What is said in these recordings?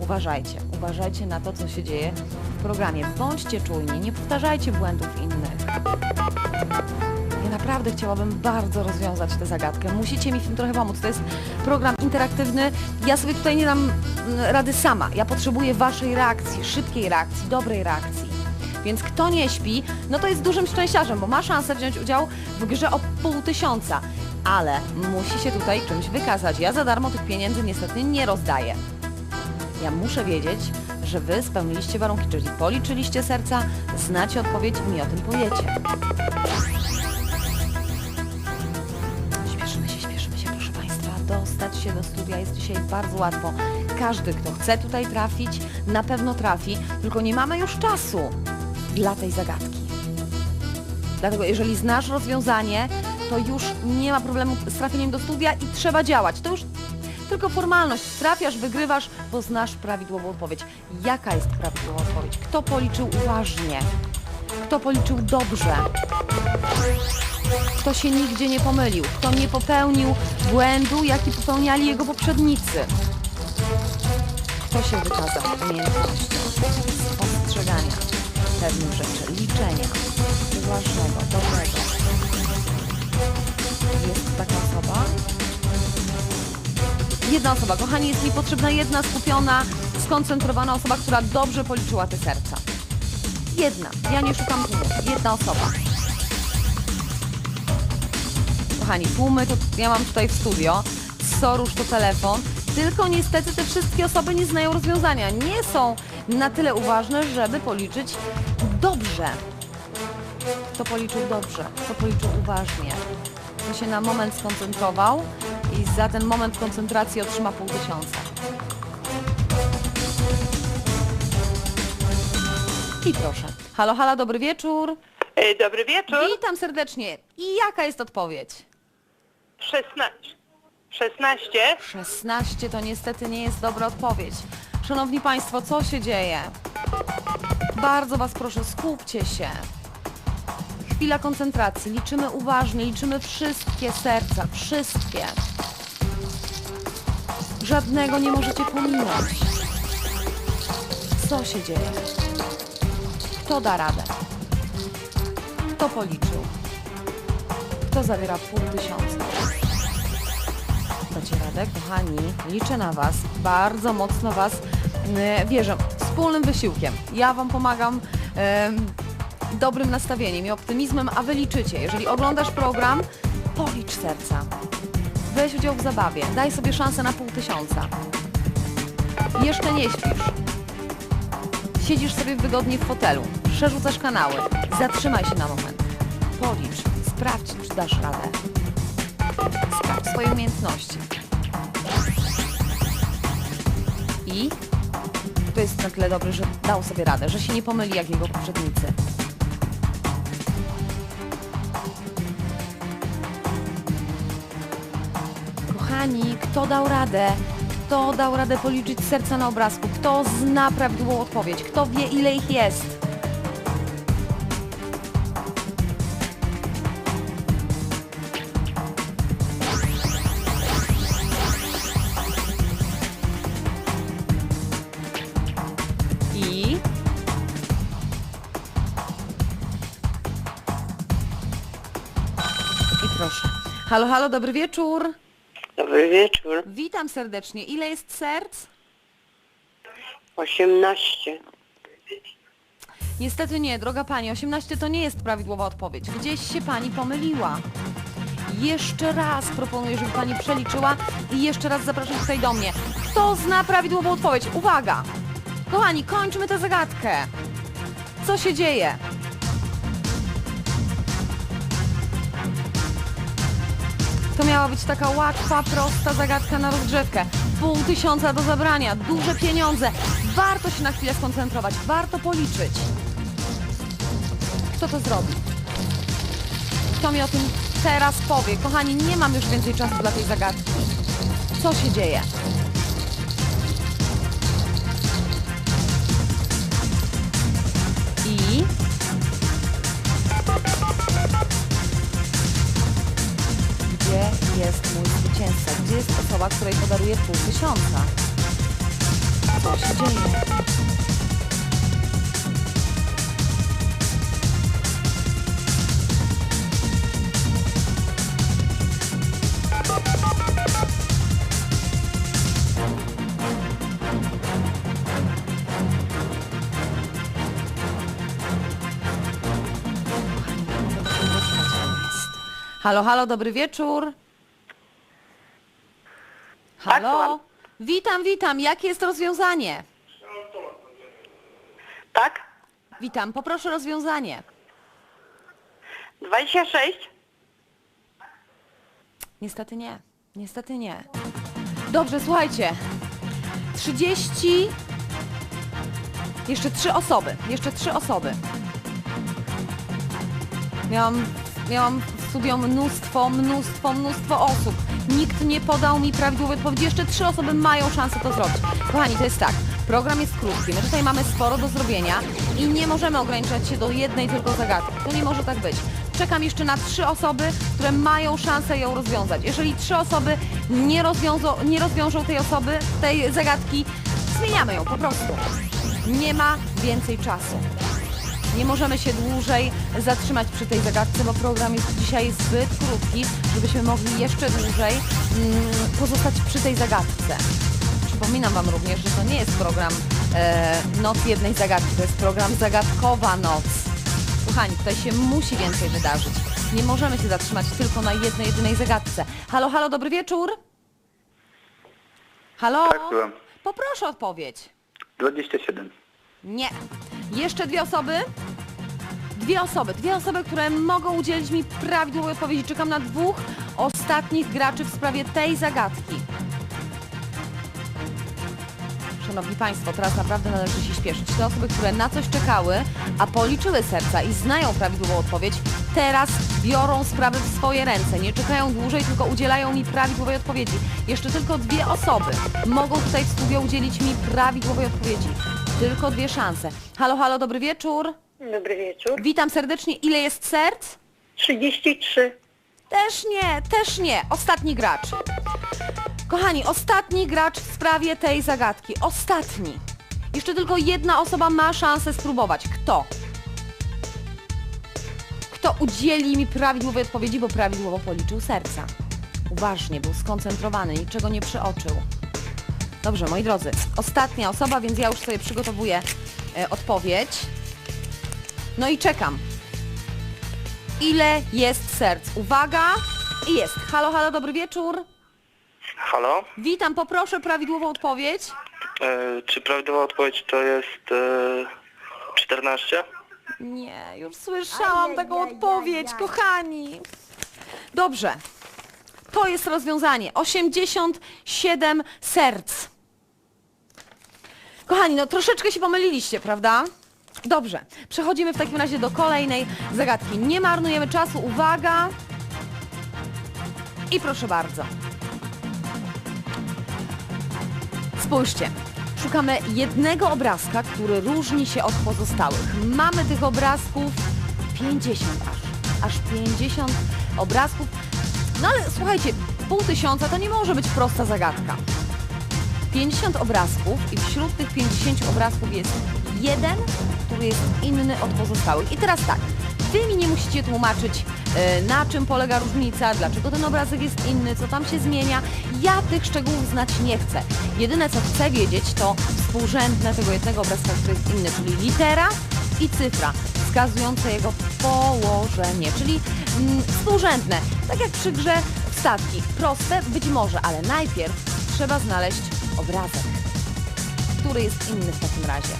Uważajcie, uważajcie na to, co się dzieje w programie. Bądźcie czujni, nie powtarzajcie błędów innych. Ja naprawdę chciałabym bardzo rozwiązać tę zagadkę. Musicie mi w tym trochę pomóc. To jest program interaktywny. Ja sobie tutaj nie dam mm, rady sama. Ja potrzebuję waszej reakcji, szybkiej reakcji, dobrej reakcji. Więc kto nie śpi, no to jest dużym szczęściarzem, bo ma szansę wziąć udział w grze o pół tysiąca. Ale musi się tutaj czymś wykazać. Ja za darmo tych pieniędzy niestety nie rozdaję. Ja muszę wiedzieć, że wy spełniliście warunki, czyli policzyliście serca, znacie odpowiedź i mi o tym powiecie. Śpieszymy się, śpieszymy się, proszę Państwa. Dostać się do studia jest dzisiaj bardzo łatwo. Każdy, kto chce tutaj trafić, na pewno trafi, tylko nie mamy już czasu dla tej zagadki. Dlatego jeżeli znasz rozwiązanie, to już nie ma problemu z trafieniem do studia i trzeba działać. To już tylko formalność. Trafiasz, wygrywasz, bo znasz prawidłową odpowiedź. Jaka jest prawidłowa odpowiedź? Kto policzył uważnie? Kto policzył dobrze? Kto się nigdzie nie pomylił? Kto nie popełnił błędu, jaki popełniali jego poprzednicy? Kto się wykazał umiejętnością spostrzegania pewnych rzeczy, liczenia, uważnego, dobrego? Jest taka osoba? Jedna osoba, kochani, jest mi potrzebna jedna skupiona, skoncentrowana osoba, która dobrze policzyła te serca. Jedna. Ja nie szukam dwóch. Jedna osoba. Kochani, tłumy to ja mam tutaj w studio. Sorusz to telefon. Tylko niestety te wszystkie osoby nie znają rozwiązania. Nie są na tyle uważne, żeby policzyć dobrze. Kto policzył dobrze? Kto policzył uważnie? Kto się na moment skoncentrował i za ten moment koncentracji otrzyma pół tysiąca. I proszę. Halo, halo, dobry wieczór. E, Dobry wieczór. Witam serdecznie. I jaka jest odpowiedź? 16. 16. 16 to niestety nie jest dobra odpowiedź. Szanowni Państwo, co się dzieje? Bardzo Was proszę, skupcie się. Chwila koncentracji. Liczymy uważnie, liczymy wszystkie serca, wszystkie. Żadnego nie możecie pominąć. Co się dzieje? Kto da radę? Kto policzył? Kto zawiera pół tysiąca? Dacie radę, kochani. Liczę na Was. Bardzo mocno Was y, wierzę. Wspólnym wysiłkiem. Ja Wam pomagam em, dobrym nastawieniem i optymizmem, a Wy liczycie. Jeżeli oglądasz program, policz serca. Weź udział w zabawie. Daj sobie szansę na pół tysiąca. Jeszcze nie śpisz. Siedzisz sobie wygodnie w fotelu. Przerzucasz kanały. Zatrzymaj się na moment. Policz. Sprawdź, czy dasz radę. Sprawdź swoje umiejętności. I to jest na tyle dobry, że dał sobie radę, że się nie pomyli jak jego poprzednicy. Kto dał radę? Kto dał radę policzyć serca na obrazku? Kto zna prawidłową odpowiedź? Kto wie, ile ich jest? I I proszę. Halo, halo, dobry wieczór. Dobry wieczór. Witam serdecznie. Ile jest serc? 18. Niestety nie, droga pani, 18 to nie jest prawidłowa odpowiedź. Gdzieś się pani pomyliła. Jeszcze raz proponuję, żeby pani przeliczyła i jeszcze raz zapraszam tutaj do mnie. Kto zna prawidłową odpowiedź? Uwaga! Kochani, kończmy tę zagadkę. Co się dzieje? To miała być taka łatwa, prosta zagadka na rozgrzewkę. Pół tysiąca do zabrania, duże pieniądze. Warto się na chwilę skoncentrować, warto policzyć. Kto to zrobi? Kto mi o tym teraz powie? Kochani, nie mam już więcej czasu dla tej zagadki. Co się dzieje? Jest mój zwycięzca? Gdzie jest osoba, której podaruję pół tysiąca? Co się dzieje? Halo, halo, dobry wieczór. Halo? słucham. Witam, witam. Jakie jest rozwiązanie? Tak? Witam, poproszę rozwiązanie. 26? Niestety nie. Niestety nie. Dobrze, słuchajcie. 30. Jeszcze trzy osoby. Jeszcze trzy osoby. Miałam, miałam w studio mnóstwo, mnóstwo, mnóstwo osób. Nikt nie podał mi prawidłowej odpowiedzi. Jeszcze trzy osoby mają szansę to zrobić. Kochani, to jest tak. Program jest krótki. My tutaj mamy sporo do zrobienia i nie możemy ograniczać się do jednej tylko zagadki. To nie może tak być. Czekam jeszcze na trzy osoby, które mają szansę ją rozwiązać. Jeżeli trzy osoby nie nie rozwiążą tej osoby, tej zagadki, zmieniamy ją po prostu. Nie ma więcej czasu. Nie możemy się dłużej zatrzymać przy tej zagadce, bo program jest dzisiaj zbyt krótki, żebyśmy mogli jeszcze dłużej mm, pozostać przy tej zagadce. Przypominam Wam również, że to nie jest program e, Noc jednej zagadki, to jest program Zagadkowa Noc. Kochani, tutaj się musi więcej wydarzyć. Nie możemy się zatrzymać tylko na jednej, jedynej zagadce. Halo, halo, dobry wieczór. Halo? Tak, byłem. Poproszę odpowiedź. 27. Nie. Jeszcze dwie osoby? Dwie osoby, dwie osoby, które mogą udzielić mi prawidłowej odpowiedzi. Czekam na dwóch ostatnich graczy w sprawie tej zagadki. Szanowni Państwo, teraz naprawdę należy się śpieszyć. Te osoby, które na coś czekały, a policzyły serca i znają prawidłową odpowiedź, teraz biorą sprawy w swoje ręce. Nie czekają dłużej, tylko udzielają mi prawidłowej odpowiedzi. Jeszcze tylko dwie osoby mogą tutaj w studio udzielić mi prawidłowej odpowiedzi. Tylko dwie szanse. Halo, halo, dobry wieczór. Dobry wieczór. Witam serdecznie. Ile jest serc? 33. Też nie, też nie. Ostatni gracz. Kochani, ostatni gracz w sprawie tej zagadki. Ostatni. Jeszcze tylko jedna osoba ma szansę spróbować. Kto? Kto udzieli mi prawidłowej odpowiedzi, bo prawidłowo policzył serca. Uważnie, był skoncentrowany, niczego nie przeoczył. Dobrze, moi drodzy, ostatnia osoba, więc ja już sobie przygotowuję e, odpowiedź. No i czekam. Ile jest serc? Uwaga! I jest. Halo, halo, dobry wieczór. Halo? Witam, poproszę prawidłową odpowiedź. E, czy prawidłowa odpowiedź to jest e, 14? Nie, już słyszałam taką odpowiedź, kochani. Dobrze. To jest rozwiązanie. 87 serc. Kochani, no troszeczkę się pomyliliście, prawda? Dobrze. Przechodzimy w takim razie do kolejnej zagadki. Nie marnujemy czasu. Uwaga. I proszę bardzo. Spójrzcie. Szukamy jednego obrazka, który różni się od pozostałych. Mamy tych obrazków 50 aż. Aż 50 obrazków. No ale słuchajcie, pół tysiąca to nie może być prosta zagadka. 50 obrazków i wśród tych 50 obrazków jest jeden, który jest inny od pozostałych. I teraz tak, wy mi nie musicie tłumaczyć, e, na czym polega różnica, dlaczego ten obrazek jest inny, co tam się zmienia. Ja tych szczegółów znać nie chcę. Jedyne, co chcę wiedzieć, to współrzędne tego jednego obrazka, który jest inny, czyli litera i cyfra wskazujące jego położenie, czyli mm, współrzędne, tak jak przy grze w statki. Proste być może, ale najpierw trzeba znaleźć obrazek, który jest inny w takim razie.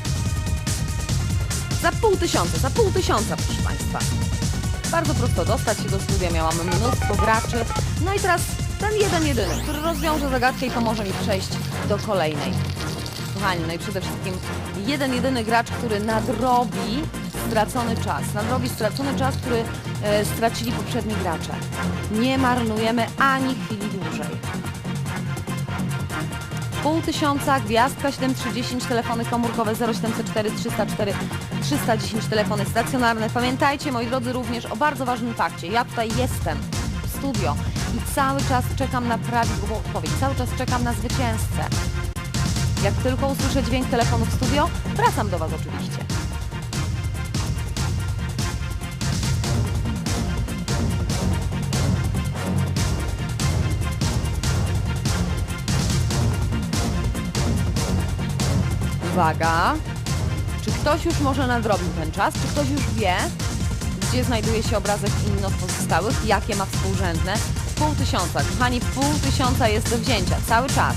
Za pół tysiąca, za pół tysiąca, proszę Państwa. Bardzo prosto dostać się do studia, miałam mnóstwo graczy. No i teraz ten jeden jedyny, który rozwiąże zagadkę i pomoże mi przejść do kolejnej. Kochani, no i przede wszystkim jeden jedyny gracz, który nadrobi stracony czas. Nadrobi stracony czas, który e, stracili poprzedni gracze. Nie marnujemy ani chwili dłużej. Pół tysiąca, gwiazdka 7310, telefony komórkowe 0704 304 310, telefony stacjonarne. Pamiętajcie, moi drodzy, również o bardzo ważnym fakcie. Ja tutaj jestem w studio i cały czas czekam na prawidłową odpowiedź. Cały czas czekam na zwycięzcę. Jak tylko usłyszę dźwięk telefonu w studio, wracam do Was oczywiście. Uwaga! Czy ktoś już może nadrobił ten czas? Czy ktoś już wie, gdzie znajduje się obrazek inny pozostałych? Jakie ma współrzędne? Pół tysiąca. Kochani, pół tysiąca jest do wzięcia. Cały czas.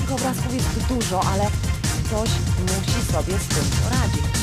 Tych obrazków jest dużo, ale ktoś musi sobie z tym poradzić.